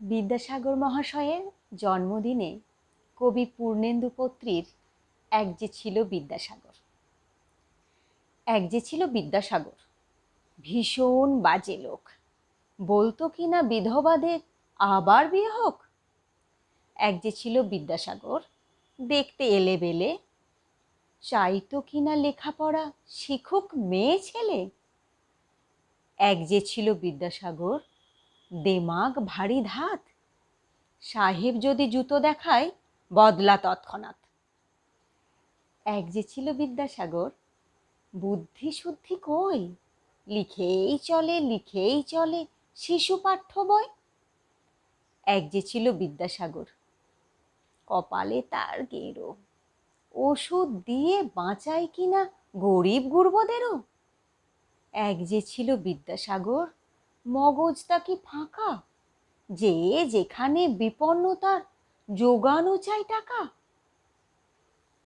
বিদ্যাসাগর মহাশয়ের জন্মদিনে কবি পূর্ণেন্দু পত্রীর এক যে ছিল বিদ্যাসাগর। এক যে ছিল বিদ্যাসাগর। ভীষণ বাজে লোক। বলতো কি না বিধবাদের আবার বিয়ে হোক? এক যে ছিল বিদ্যাসাগর, দেখতে এলে বেলে চাইতো কি না লেখাপড়া শিখুক মেয়ে ছেলে? এক যে ছিল বিদ্যাসাগর দেমাগ ভারী ধাত। সাহেব যদি জুতো দেখায়, বদলা তৎক্ষণাৎ। এক যে ছিল বিদ্যাসাগর, বুদ্ধি শুদ্ধি কই? লিখেই চলে লিখেই চলে, শিশু পাঠ্য বই? এক যে ছিল বিদ্যাসাগর, কপালে তার গেরো। ওষুধ দিয়ে বাঁচায় কিনা গরিব গুরবদেরও? এক যে ছিল বিদ্যাসাগর মগজটা কি ফাঁকা? যে যেখানে বিপন্নতার যোগানো চাই টাকা।